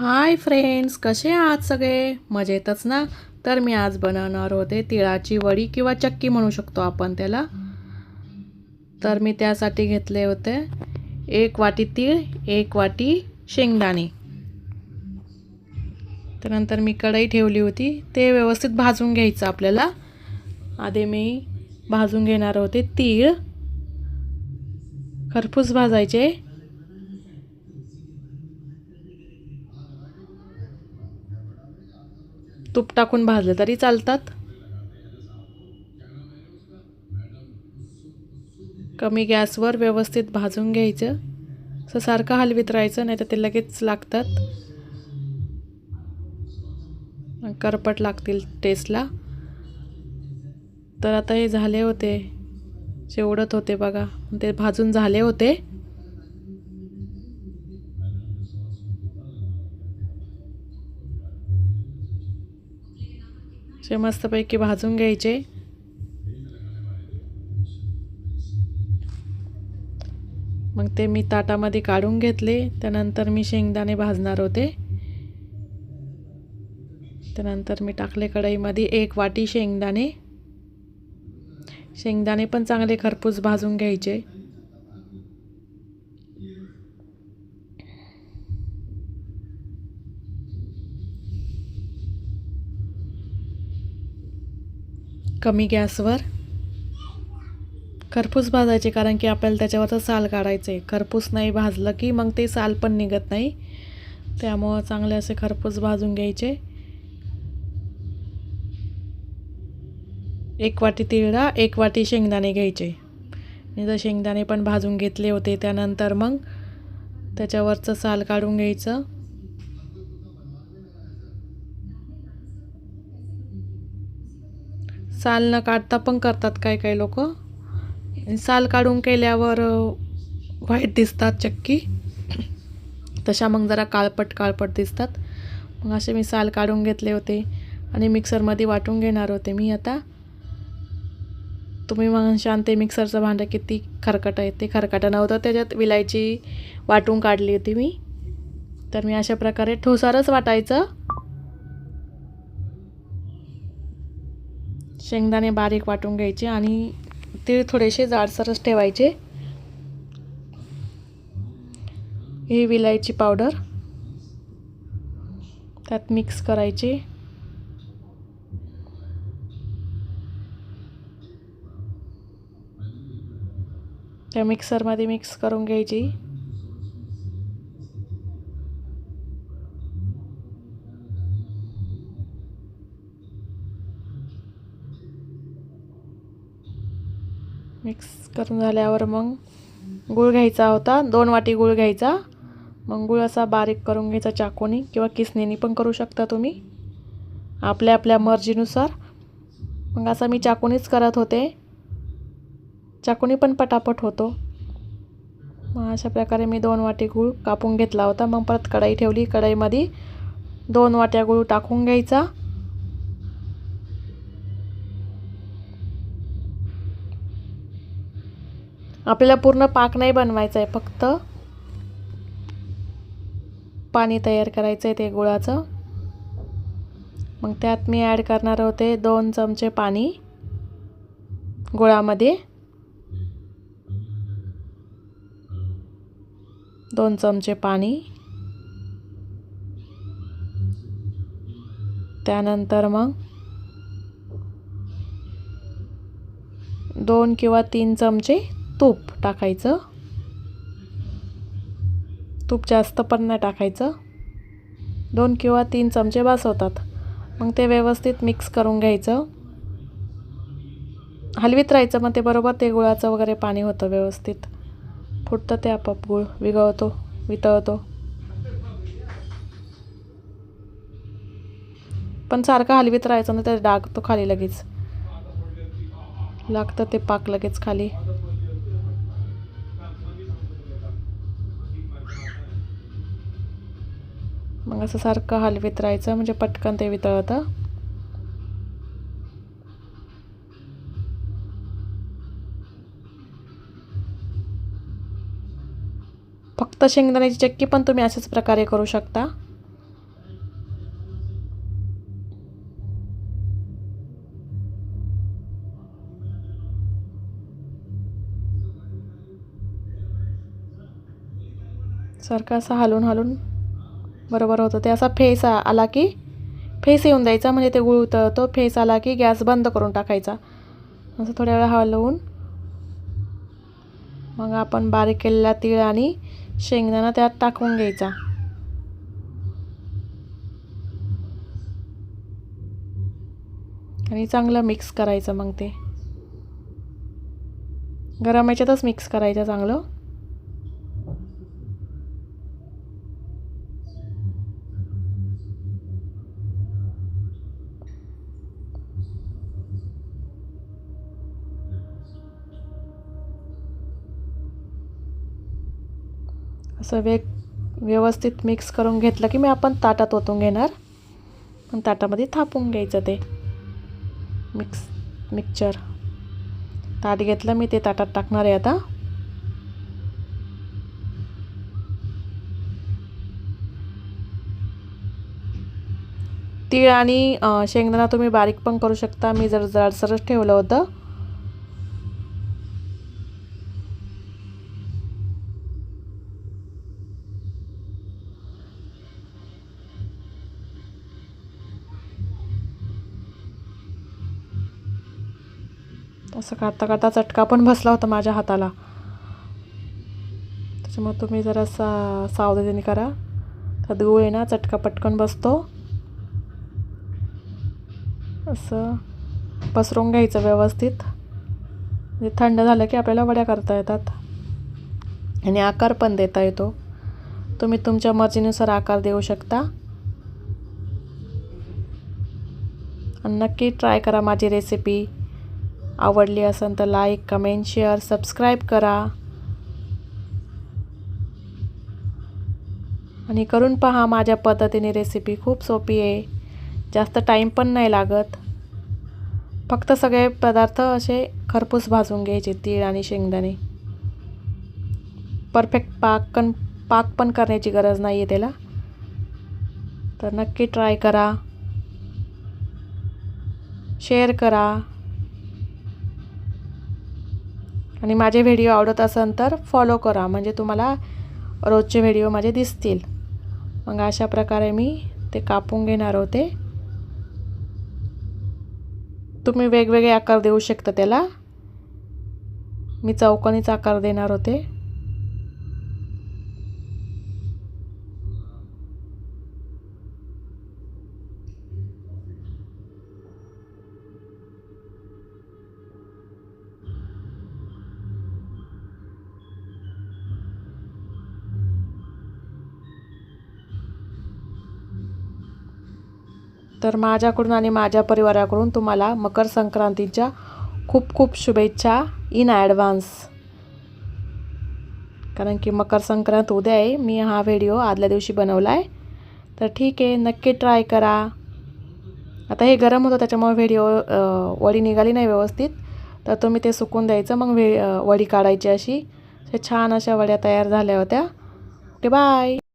Hi friends कसे आहात सगळे? मजेतच ना? तर मी आज बनवणार होते तिळाची वडी किंवा चक्की म्हणू शकतो आपण त्याला. तर मी त्यासाठी घेतले होते एक वाटी तीळ एक वाटी शेंगदाणे. त्यानंतर मी कढई ठेवली होती ते व्यवस्थित भाजून घ्यायचं आपल्याला. आधी मी भाजून घेणार होते तीळ. खरपूस भाजायचे. तूप टाकून भाजले तरी चालतात. कमी गॅसवर व्यवस्थित भाजून घ्यायचं. असं सारखं हलवीत राहायचं नाही तर ते लगेच लागतात. करपट लागतील टेस्टला तर आता हे झाले होते. शेवडत होते बघा. ते भाजून झाले होते. असे मस्तपैकी भाजून घ्यायचे. मग ते मी ताटामध्ये काढून घेतले. त्यानंतर मी शेंगदाणे भाजणार होते. त्यानंतर मी टाकले कढईमध्ये एक वाटी शेंगदाणे. शेंगदाणे पण चांगले खरपूस भाजून घ्यायचे. कमी गॅसवर खरपूस भाजायचे कारण की आपल्याला त्याच्यावरचं साल काढायचं आहे खरपूस नाही भाजलं की मग ते साल पण निघत नाही. त्यामुळं चांगले असे खरपूस भाजून घ्यायचे. एक वाटी तिळा एक वाटी शेंगदाणे घ्यायचे. मी तर शेंगदाणे पण भाजून घेतले होते त्यानंतर मग त्याच्यावरचं साल काढून घ्यायचं. साल न काढता पण करतात काही काही लोक. साल काढून केल्यावर व्हाईट दिसतात चक्की. तशा मग जरा काळपट काळपट दिसतात. मग असे मी साल काढून घेतले होते आणि मिक्सरमध्ये वाटून घेणार होते मी आता. तुम्ही मग शांत मिक्सरचं भांडं किती खरकट आहे. ते खरकटं नव्हतं त्याच्यात विलायची वाटून काढली होती मी. तर मी अशा प्रकारे ठोसारच वाटायचं. शेंगदाणे बारीक वाटून घ्यायचे आणि तीळ थोडेसे जाडसरच ठेवायचे. ही विलायची पावडर. त्यात मिक्स करायची. त्या मिक्सरमध्ये मिक्स करून घ्यायची. मिक्स करून झाल्यावर मग गूळ घ्यायचा होता. दोन वाटी गूळ घ्यायचा. मग गूळ असा बारीक करून घ्यायचा चाकूनी किंवा किसणीने पण करू शकता तुम्ही. आपल्या आपल्या मर्जीनुसार. मग असं मी चाकूनीच करत होते. चाकूनी पण पटापट होतो. मग अशा प्रकारे मी दोन वाटी गूळ कापून घेतला होता. मग परत कढाई ठेवली. कढाईमध्ये दोन वाट्या गूळ टाकून घ्यायचा. आपल्याला पूर्ण पाक नाही बनवायचा आहे फक्त पाणी तयार करायचं आहे ते गुळाचं. मग त्यात मी ॲड करणार होते दोन चमचे पाणी गुळामध्ये. दोन चमचे पाणी. त्यानंतर मग दोन किंवा तीन चमचे तूप टाकायचं. तूप जास्त पण नाही टाकायचं. दोन किंवा तीन चमचे बस होतात मग ते व्यवस्थित मिक्स करून घ्यायचं. हलवीत राहायचं मग ते बरोबर ते गुळाचं वगैरे पाणी होतं व्यवस्थित. फुटतं ते आपोआप गुळ विगळतो वितळतो. पण सारखं हलवीत राहायचं ना ते डाग तो खाली लगेच. लागतं ते पाक लगेच खाली. मग असं सारखं हलवीत राहायचं म्हणजे पटकन ते वितळतं. फक्त शेंगदाण्याची चक्की पण तुम्ही अशाच प्रकारे करू शकता. सारखं असं हलून हलून बरोबर होतं. ते असा फेस आला की फेस येऊन द्यायचा म्हणजे ते गुळ उतरतो फेस आला की गॅस बंद करून टाकायचा. असं थोड्या वेळ हलवून मग आपण बारीक केलेला तीळ आणि शेंगदाणा त्यात टाकून घ्यायचा. आणि चांगलं मिक्स करायचं मग ते. गरम याच्यातच मिक्स करायचं चांगलं. असं वेग व्यवस्थित मिक्स करून घेतलं की मी आपण ताटात ओतून घेणार. आणि ताटामध्ये थापून घ्यायचं ते. मिक्स मिक्सचर ताट घेतलं मी ते ताटात टाकणार आहे आता. तीळ आणि शेंगदाणा तुम्ही बारीक पण करू शकता. मी जर जाडसरच ठेवलं होतं. असं काढता काढता चटका पण बसला होता माझ्या हाताला. त्याच्यामुळे तुम्ही जरा सा सावधानी करा. त्यात गुळ आहे ना चटका पटकन बसतो. असं पसरून घ्यायचं व्यवस्थित. म्हणजे थंड झालं की आपल्याला वड्या करता येतात. आणि आकार पण देता येतो. तुम्ही तुमच्या मर्जीनुसार आकार देऊ शकता. आणि नक्की ट्राय करा माझी रेसिपी आवडली असेल तर लाईक कमेंट शेअर सबस्क्राईब करा. आणि करून पहा माझ्या पद्धतीने रेसिपी खूप सोपी आहे. जास्त टाईम पण नाही लागत. फक्त सगळे पदार्थ असे खरपूस भाजून घ्यायचे तीळ आणि शेंगदाणे. परफेक्ट पाक पण पाक पण करण्याची गरज नाही आहे त्याला. तर नक्की ट्राय करा. शेअर करा. आणि माझे व्हिडिओ आवडत असेल तर फॉलो करा. म्हणजे तुम्हाला रोजचे व्हिडिओ माझे दिसतील. मग अशा प्रकारे मी ते कापून घेणार होते. तुम्ही वेगवेगळे आकार देऊ शकता त्याला. मी चौकोनीचा आकार देणार होते. तर माझ्याकडून आणि माझ्या परिवाराकडून तुम्हाला मकर संक्रांतीच्या खूप खूप शुभेच्छा इन ॲडव्हान्स कारण की मकर संक्रांत उद्या आहे मी हा व्हिडिओ आदल्या दिवशी बनवला आहे तर ठीक आहे नक्की ट्राय करा. आता हे गरम होतं त्याच्यामुळे व्हिडिओ वडी निघाली नाही व्यवस्थित. तर तुम्ही ते सुकून द्यायचं मग वे वडी काढायची अशी. छान अशा वड्या तयार झाल्या होत्या. Okay bye